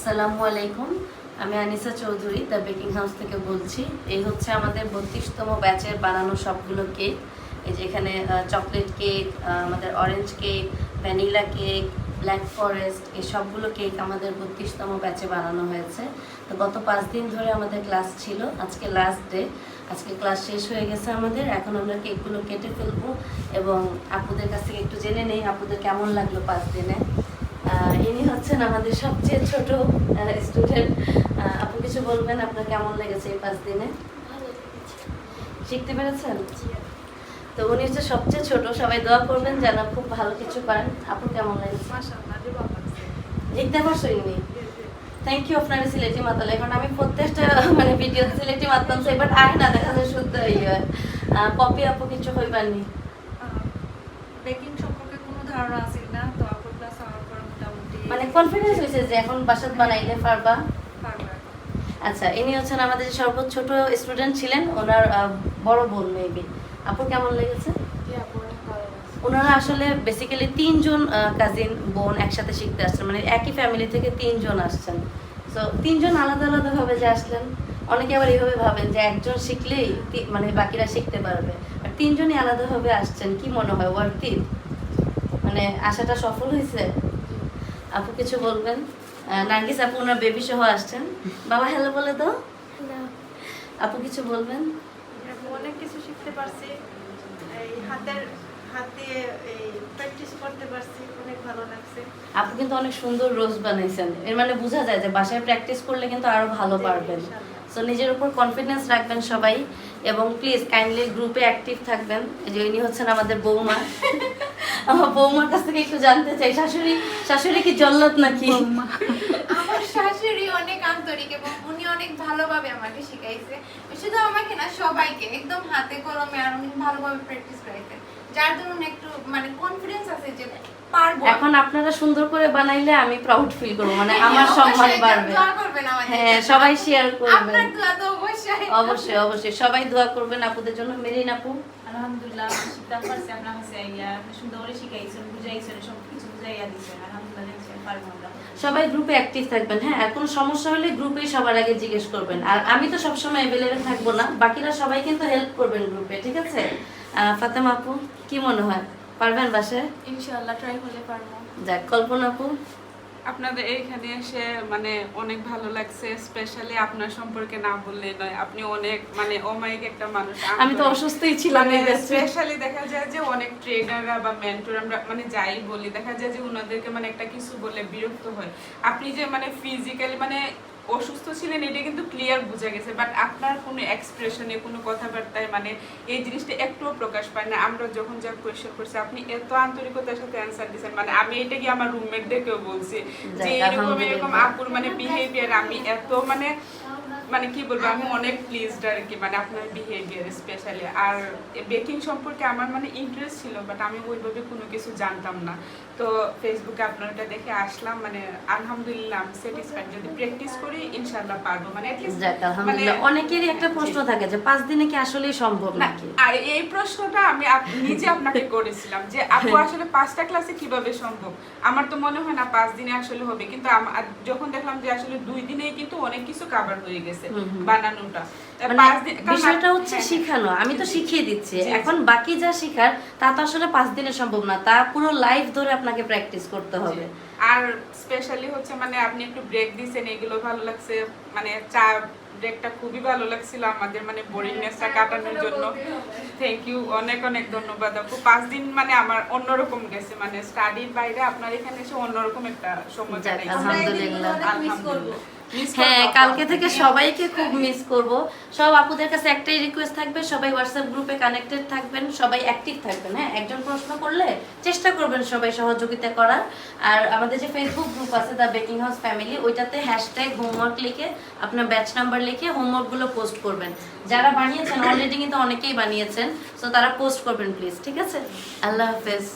আসসালামু আলাইকুম। আমি Anisa Chowdhury the baking house থেকে বলছি। এই হচ্ছে আমাদের বত্রিশতম ব্যাচের বানানো সবগুলো কেক। এই যে এখানে চকলেট কেক আমাদের orange cake vanilla cake black forest এই সবগুলো কেক আমাদের বত্রিশতম ব্যাচে বানানো হয়েছে। তো গত পাঁচ দিন ধরে আমাদের ক্লাস ছিল, আজকে লাস্ট ডে আজকে ক্লাস শেষ হয়ে গেছে আমাদের। এখন আমরা কেকগুলো কেটে ফেলব এবং আপুদের কাছ থেকে একটু জেনে নেই, আপুদের কেমন লাগল পাঁচ দিনে? ইনি হচ্ছেন আমাদের সবচেয়ে ছোট স্টুডেন্ট আপনি কিছু বলবেন? আপনার কেমন লেগেছে এই পাঁচ দিনে? শিখতে পেরেছেন? তো উনি হচ্ছে সবচেয়ে ছোট। সবাই দোয়া করবেন যেন খুব ভালো কিছু করেন আপু কেমন লেগেছে? লিখতে পারছ ইনি? থ্যাংক ইউ আপনার সিলেটি মাতালে। কারণ আমি প্রত্যেকটা মানে ভিডিও সিলেটি মাতাম সেই বাট আয় না দেখা যায় শুদ্ধ ইয়ে পপি আপু কিছু হইবারনি বেকিং সম্পর্কে কোনো ধারণা আছে না তো আপুর ক্লাস আমার পর মোটামুটি মানে কনফিডেন্স হয়েছে যে এখন বাসাত বানাইলে পারবা। আচ্ছা ইনি হচ্ছেন আমাদের যে সর্বোচ্চ ছোট স্টুডেন্ট ছিলেন ওনার বড় বোন মেবি আপু কেমন লেগেছে? ওনারা আসলে বেসিক্যালি তিনজন কাজিন বোন একসাথে শিখতে আসছেন। মানে একই ফ্যামিলি থেকে তিনজন আসছেন। তো তিনজন আলাদা আলাদা ভাবে যে আসলেন অনেকে আবার এইভাবে ভাবেন যে একজন শিখলেই মানে বাকিরা শিখতে পারবে। আর তিনজনই আলাদাভাবে আসছেন কি মনে হয়? ওয়ার্থ মানে আশাটা সফল হয়েছে? আপু কিছু বলবেন? নার্গিস আপু ওনার বেবি সহ আসছেন। বাবা হ্যালো বলে তো আপু কিছু বলবেন? অনেক কিছু শিখতে পারছি। এই হাতের হাত এই প্র্যাকটিস করতে পারছি। অনেক ভালো লাগছে। আপু কিন্তু অনেক সুন্দর রোজ বানাইছেন। এর মানে বোঝা যায় যে বাসায় প্র্যাকটিস করলে কিন্তু আরও ভালো পারবেন। সো নিজের উপর কনফিডেন্স রাখবেন সবাই। এবং প্লিজ কাইন্ডলি গ্রুপে অ্যাক্টিভ থাকবেন। যে ইনি হচ্ছেন আমাদের বৌমা। আমার বৌমার কাছ থেকে একটু জানতে চাই শাশুড়ি শাশুড়ি কি জল্লাদ নাকি? আমার শাশুড়ি অনেক আন্তরিক এবং উনি অনেক ভালোভাবে আমাকে শিখাইছে। শুধু আমাকে না সবাইকে একদম হাতে কলমে আর অনেক ভালোভাবে প্র্যাকটিস করাইছে যার দরুন একটু মানে কনফিডেন্স আছে যে পারব। এখন আপনারা সুন্দর করে বানাইলে আমি প্রাউড ফিল করব মানে আমার সম্মান বাড়বে। হ্যাঁ সবাই শেয়ার করবেন। আপনার দোয়া তো অবশ্যই অবশ্যই। সবাই দোয়া করবেন আপুদের জন্য। মেরিন আপু? আলহামদুলিল্লাহ শিখতে পারছি আপনার কাছে আইয়া সুন্দর করে শিখাইছেন বুঝাইছেন সব কিছু বুঝাইয়া দিয়েছেন আলহামদুলিল্লাহ পারব আমরা সবাই গ্রুপে অ্যাক্টিভ থাকবেন হ্যাঁ? আর কোনো সমস্যা হলে গ্রুপেই সবার আগে জিজ্ঞেস করবেন। আর আমি তো সবসময় অ্যাভেলেবেল থাকব না বাকিরা সবাই কিন্তু হেল্প করবেন গ্রুপে ঠিক আছে? ফাতেমা আপু কি মনে হয়? পারবেন বাসায়? ইনশাআল্লাহ ট্রাই হলে পারব। যাক কল্পনা আপু? আপনাদের এইখানে এসে মানে অনেক ভালো লাগছে স্পেশালি আপনার সম্পর্কে না বললে নয়। আপনি অনেক মানে অমায়িক একটা মানুষ আমি তো অসুস্থই ছিলাম। স্পেশালি দেখা যায় যে অনেক ট্রেনাররা বা মেন্টর আমরা মানে যাই বলি দেখা যায় যে ওনাদেরকে মানে একটা কিছু বলে বিরক্ত হয়। আপনি যে মানে ফিজিক্যালি মানে অসুস্থ ছিলেন এটা কিন্তু ক্লিয়ার বোঝা গেছে। বাট আপনার কোনো এক্সপ্রেশনে কোনো কথাবার্তায় মানে এই জিনিসটা একটুও প্রকাশ পায় না। আমরা যখন যা কোয়েশ্চেন করছি আপনি এত আন্তরিকতার সাথে অ্যান্সার দিচ্ছেন। মানে আমি এটা কি আমার রুমমেটদেরকেও বলছি? যে এরকম এরকম আপুর মানে বিহেভিয়ার আমি এত মানে মানে কি বলব আমি অনেক প্লিজড আর কি মানে আপনার বিহেভিয়ার স্পেশালি আর বেকিং সম্পর্কে আমার মানে ইন্টারেস্ট ছিল বাট আমি ওইভাবে কোনো কিছু জানতাম না। তো ফেসবুকে আপনারটা দেখে আসলাম মানে আলহামদুলিল্লাহ আমি স্যাটিসফাইড যদি প্র্যাকটিস করি ইনশাআল্লাহ পারব। মানে আলহামদুলিল্লাহ। অনেকেরই একটা প্রশ্ন থাকে যে পাঁচ দিনে কি আসলে সম্ভব নাকি? আর এই প্রশ্নটা আমি নিজে আপনাকে করেছিলাম যে আপু আসলে পাঁচটা ক্লাসে কীভাবে সম্ভব? আমার তো মনে হয় না পাঁচ দিনে আসলে হবে কিন্তু যখন দেখলাম যে আসলে দুই দিনেই কিন্তু অনেক কিছু কভার হয়ে গেছে। হুম। বানানোটা। মানে পাঁচ দিন- কারণ বিষয়টা হচ্ছে হ্যাঁ, শিখানো আমি তো শিখিয়ে দিচ্ছি। এখন বাকি যা শিখার তা তো আসলে পাঁচ দিনে সম্ভব না তা পুরো লাইফ ধরে আপনাকে প্র্যাকটিস করতে হবে। আর স্পেশালি হচ্ছে মানে আপনি একটু ব্রেক দিয়েছেন এগুলো ভালো লাগছে মানে চা ব্রেকটা খুবই ভালো লাগছিল আমাদের মানে বোরিংনেসটা কাটানোর জন্য। থ্যাংক ইউ অনেক অনেক ধন্যবাদ আপু। পাঁচ দিন মানে আমার অন্যরকম গেছে মানে স্টাডির বাইরে আপনার এখানে এসে অন্যরকম একটা সময় আলহামদুলিল্লাহ। হ্যাঁ কালকে। থেকে সবাইকে খুব মিস করব। সব আপুদের কাছে একটাই রিকোয়েস্ট থাকবে সবাই হোয়াটসঅ্যাপ গ্রুপে কানেক্টেড থাকবেন সবাই অ্যাক্টিভ থাকবেন হ্যাঁ? একজন প্রশ্ন করলে চেষ্টা করবেন সবাই সহযোগিতা করার। আর আমাদের যে ফেসবুক গ্রুপ আছে দ্য বেকিং হাউস ফ্যামিলি ওইটাতে হ্যাশট্যাগ হোমওয়ার্ক লিখে আপনার ব্যাচ নাম্বার লিখে হোমওয়ার্কগুলো পোস্ট করবেন। যারা বানিয়েছেন অলরেডি কিন্তু অনেকেই বানিয়েছেন সো তারা পোস্ট করবেন প্লিজ ঠিক আছে? আল্লাহ হাফেজ।